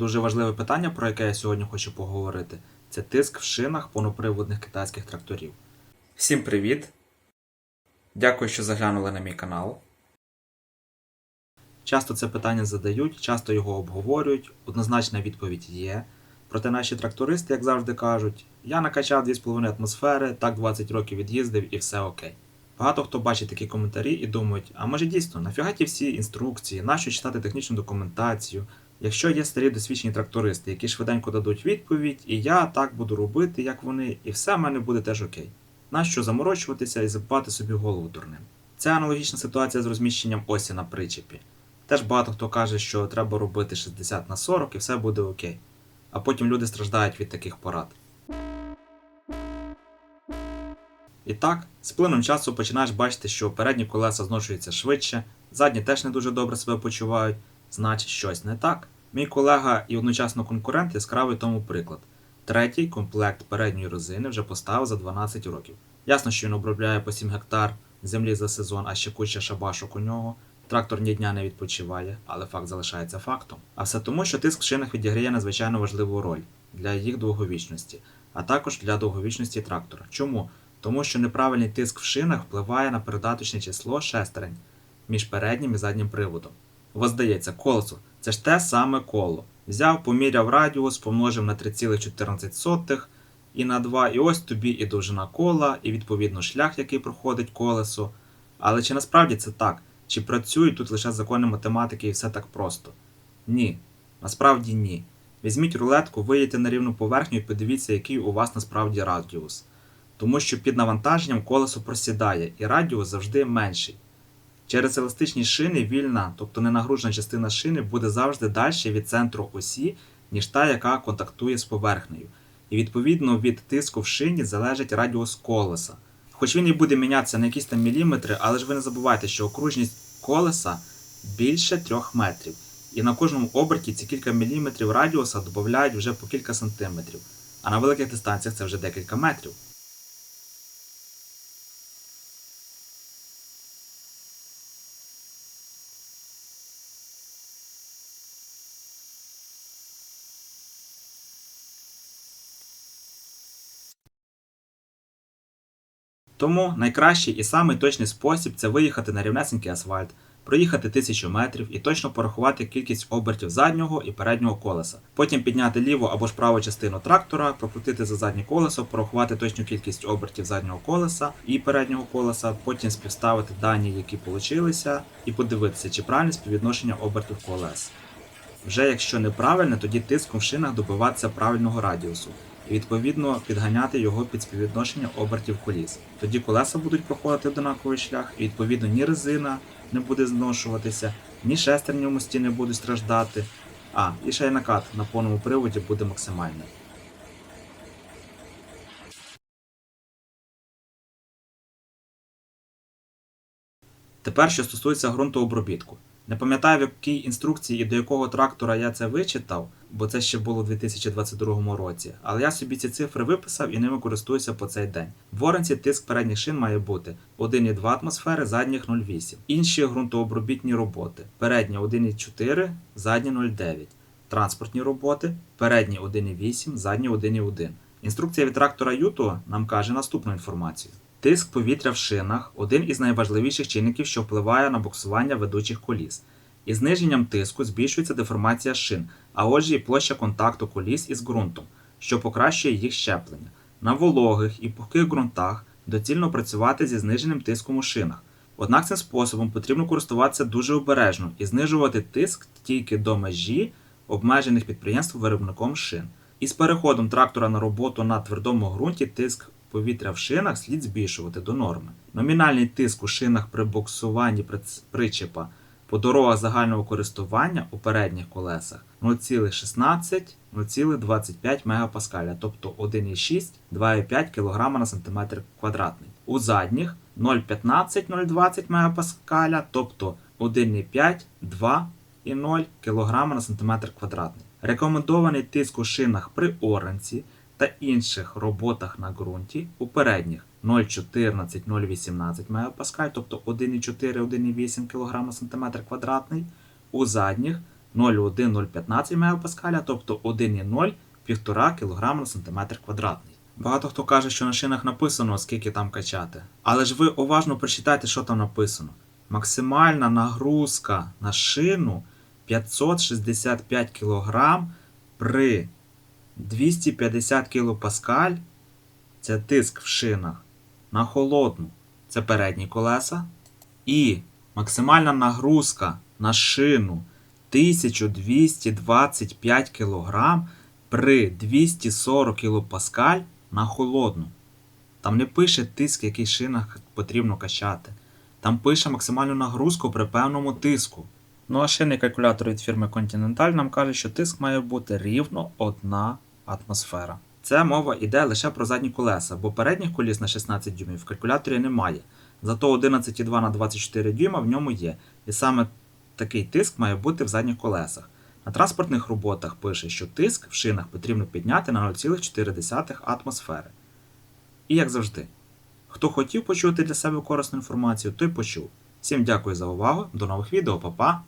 Дуже важливе питання, про яке я сьогодні хочу поговорити, це тиск в шинах повноприводних китайських тракторів. Всім привіт! Дякую, що заглянули на мій канал. Часто це питання задають, часто його обговорюють, однозначна відповідь є. Проте наші трактористи, як завжди кажуть, я накачав 2,5 атмосфери, так 20 років від'їздив і все окей. Багато хто бачить такі коментарі і думають, а може дійсно, нафіга ті всі інструкції, нащо читати технічну документацію, якщо є старі досвідчені трактористи, які швиденько дадуть відповідь, і я так буду робити, як вони, і все в мене буде теж окей. Нащо заморочуватися і забивати собі голову дурним? Це аналогічна ситуація з розміщенням осі на причепі. Теж багато хто каже, що треба робити 60 на 40 і все буде окей. А потім люди страждають від таких порад. І так, з плином часу починаєш бачити, що передні колеса зношуються швидше, задні теж не дуже добре себе почувають, значить щось не так. Мій колега і одночасно конкурент яскравий тому приклад. Третій комплект передньої резини вже поставив за 12 років. Ясно, що він обробляє по 7 гектар землі за сезон, а ще куча шабашок у нього. Трактор ні дня не відпочиває, але факт залишається фактом. А все тому, що тиск в шинах відіграє надзвичайно важливу роль для їх довговічності, а також для довговічності трактора. Чому? Тому що неправильний тиск в шинах впливає на передаточне число шестерень між переднім і заднім приводом. У вас здається, колесо це ж те саме коло. Взяв, поміряв радіус, помножив на 3,14 і на 2, і ось тобі і довжина кола, і відповідно шлях, який проходить колесо. Але чи насправді це так? Чи працюють тут лише закони математики і все так просто? Ні. Насправді ні. Візьміть рулетку, виїдьте на рівну поверхню і подивіться, який у вас насправді радіус. Тому що під навантаженням колесо просідає, і радіус завжди менший. Через еластичні шини вільна, тобто ненагружена частина шини, буде завжди далі від центру осі, ніж та, яка контактує з поверхнею. І відповідно від тиску в шині залежить радіус колеса. Хоч він і буде мінятися на якісь там міліметри, але ж ви не забувайте, що окружність колеса більше 3 метрів. І на кожному оберті ці кілька міліметрів радіуса додають вже по кілька сантиметрів, а на великих дистанціях це вже декілька метрів. Тому найкращий і самий точний спосіб це виїхати на рівнесенький асфальт, проїхати тисячу метрів і точно порахувати кількість обертів заднього і переднього колеса. Потім підняти ліву або ж праву частину трактора, прокрутити за заднє колесо, порахувати точну кількість обертів заднього колеса і переднього колеса, потім співставити дані, які получилися, і подивитися, чи правильне співвідношення обертів колес. Вже якщо неправильне, тоді тиском в шинах добиватися правильного радіусу і відповідно підганяти його під співвідношення обертів коліс. Тоді колеса будуть проходити однаковий шлях, і відповідно ні резина не буде зношуватися, ні шестерні у мості не будуть страждати. А, і ще й накат на повному приводі буде максимальний. Тепер, що стосується ґрунтообробітку. Не пам'ятаю, в якій інструкції і до якого трактора я це вичитав, бо це ще було у 2022 році. Але я собі ці цифри виписав і ними користуюся по цей день. В Оренці тиск передніх шин має бути 1,2 атмосфери, задніх 0,8. Інші ґрунтообробітні роботи. Передні 1,4, задні 0,9. Транспортні роботи, передні 1,8, задні 1,1. Інструкція від трактора Юто нам каже наступну інформацію. Тиск повітря в шинах один із найважливіших чинників, що впливає на буксування ведучих коліс. Із зниженням тиску збільшується деформація шин, а отже і площа контакту коліс із ґрунтом, що покращує їх щеплення. На вологих і пухких ґрунтах доцільно працювати зі зниженим тиском у шинах. Однак цим способом потрібно користуватися дуже обережно і знижувати тиск тільки до межі обмежених підприємств виробником шин. Із переходом трактора на роботу на твердому ґрунті тиск повітря в шинах слід збільшувати до норми. Номінальний тиск у шинах при буксуванні приц- причепа по дорогах загального користування у передніх колесах 0,16-0,25 МПа, тобто 1,6-2,5 кг на см квадратний. У задніх 0,15-0,20 МПа, тобто 1,5-2,0 кг на см квадратний. Рекомендований тиск у шинах при оранці та інших роботах на ґрунті у передніх 0,14-0,18 МПа, тобто 1,4-1,8 кг см квадратний, у задніх 0,1-0,15 МПа, тобто 1,0 1,5 кг на сантиметр квадратний. Багато хто каже, що на шинах написано, скільки там качати. Але ж ви уважно прочитайте, що там написано. Максимальна нагрузка на шину 565 кг при 250 кПа це тиск в шинах на холодну це передні колеса. І максимальна нагрузка на шину 1225 кг при 240 кПа на холодну. Там не пише тиск, який шинах потрібно качати. Там пише максимальну нагрузку при певному тиску. Ну а шинний калькулятор від фірми Continental нам каже, що тиск має бути рівно 1 атмосфера. Це мова йде лише про задні колеса, бо передніх коліс на 16 дюймів в калькуляторі немає. Зато 11,2 на 24 дюйма в ньому є. І саме такий тиск має бути в задніх колесах. На транспортних роботах пише, що тиск в шинах потрібно підняти на 0,4 атмосфери. І як завжди, хто хотів почути для себе корисну інформацію, той почув. Всім дякую за увагу, до нових відео, па-па!